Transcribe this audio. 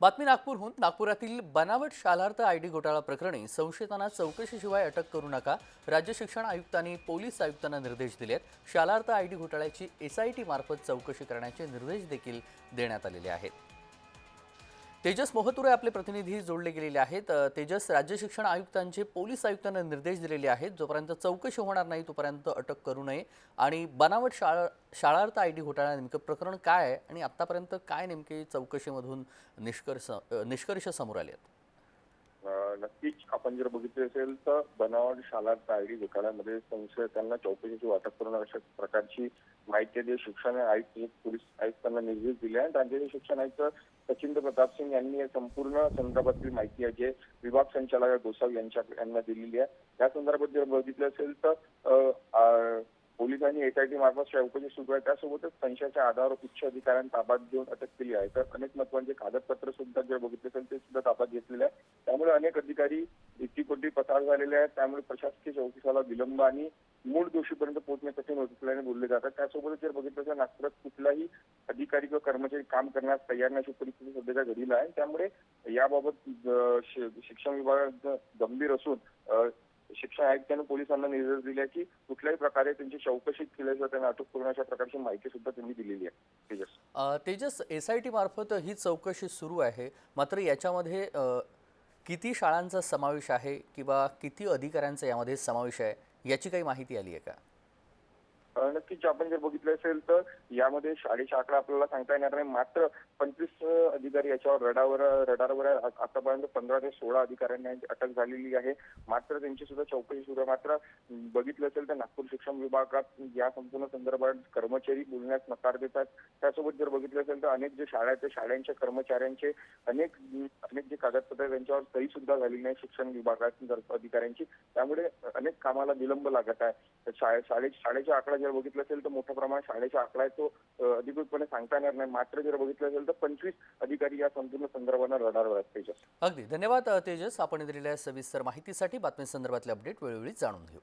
बातमी नागपूरहून. नागपुरातील बनावट शालार्थ आय डी घोटाळा प्रकरणी संशयितांना चौकशीशिवाय अटक करू नका. राज्य शिक्षण आयुक्तांनी पोलीस आयुक्तांना निर्देश दिले आहेत शालार्थ आय डी घोटाळ्याची टी मार्फत चौकशी करण्याचे निर्देश देखील देण्यात आलेले आहेत. तेजस मोहतुरे आपले प्रतिनिधी जोडले गेलेले आहेत. तेजस राज्य शिक्षण आयुक्तांचे पोलीस आयुक्तांना निर्देश दिलेले आहेत. जोपर्यंत चौकशी होणार नाही तोपर्यंत अटक करू नये. आणि बनावट शाळा शाळार्थ आय डी घोटाळा नेमकं प्रकरण काय आहे आणि आत्तापर्यंत काय नेमके चौकशीमधून निष्कर्ष निष्कर्ष समोर आले आहेत? नक्कीच. आपण जर बघितले असेल तर बनावट शाळार्थ आय डी घोटाळ्यामध्ये संशयितांना चौकशीची वाटप करून अशा प्रकारची माहिती जे शिक्षण आयुक्त पोलीस आयुक्तांना निर्देश दिले आहेत. राज्याचे शिक्षण आयुक्त सचिंद्र प्रताप सिंग यांनी या संपूर्ण संदर्भातील माहिती आहे जे विभाग संचालक गोसाव यांच्या यांना दिलेली आहे. या संदर्भात जर बघितलं असेल तर पोलिसांनी एसआयटी मार्फत चौकशी सुरू आहे त्यासोबतच संशयाच्या आधारावर उच्च अधिकाऱ्यांना ताब्यात घेऊन अटक केली आहे. तर अनेक महत्त्वाचे कागदपत्र सुद्धा जर बघितले असेल ते सुद्धा ताब्यात घेतलेले आहे त्यामुळे अनेक अधिकारी इतिकोटी पसार झालेले आहेत. त्यामुळे प्रशासकीय चौकशीला विलंब आणि मूळ दोषीपर्यंत पोहोचणे कठीण होत असल्याने बोलले जातात. त्यासोबतच जर बघितलं तर नागपुरात कुठलाही अधिकारी किंवा कर्मचारी काम करण्यास तयार नाही अशी परिस्थिती सध्याच्या घडीला आहे. त्यामुळे याबाबत शिक्षण विभाग गंभीर असून शिक्षण आयुक्तांनी पोलिसांना निर्देश दिले की कुठल्याही प्रकारे त्यांची चौकशी केल्याशिवाय त्यांना अटक करून अशा प्रकारची माहिती सुद्धा त्यांनी दिलेली आहे. Tejas. Tejas S I T मार्फत ही चौकशी सुरू आहे. मात्र याच्यामध्ये किती शाळांचा समावेश आहे किंवा किती अधिकाऱ्यांचा यामध्ये समावेश आहे? याची काही माहिती आली आहे का? नक्कीच आपण जर बघितलं असेल तर यामध्ये शाळेचा आकडा आपल्याला सांगता येणार नाही. मात्र पंचवीस अधिकारी याच्यावर रडावर रडारवर आतापर्यंत पंधरा ते सोळा अधिकाऱ्यांना अटक झालेली आहे. मात्र त्यांची सुद्धा चौकशी सुरू आहे. मात्र बघितलं असेल तर नागपूर शिक्षण विभागात या संपूर्ण संदर्भात कर्मचारी बोलण्यास नकार देतात. त्यासोबत जर बघितलं असेल तर अनेक जे शाळा आहेत त्या शाळांच्या कर्मचाऱ्यांचे अनेक अनेक जे कागदपत्र त्यांच्यावर सही सुद्धा झाली नाही शिक्षण विभागात अधिकाऱ्यांची. त्यामुळे अनेक कामाला विलंब लागत आहे. शाळे शाळे शाळेचा आकडा जर बघितलं असेल तर मोठ्या प्रमाणात शाळेचा आकडा आहे तो अधिकृतपणे सांगता येणार नाही. मात्र जर बघितलं असेल तर पंचवीस अधिकारी या संपूर्ण संदर्भानं रडारवर आहेत तेजस. अगदी. धन्यवाद तेजस. आपण दिलेल्या सविस्तर माहितीसाठी बातमी संदर्भातले अपडेट वेळोवेळी जाणून घेऊ.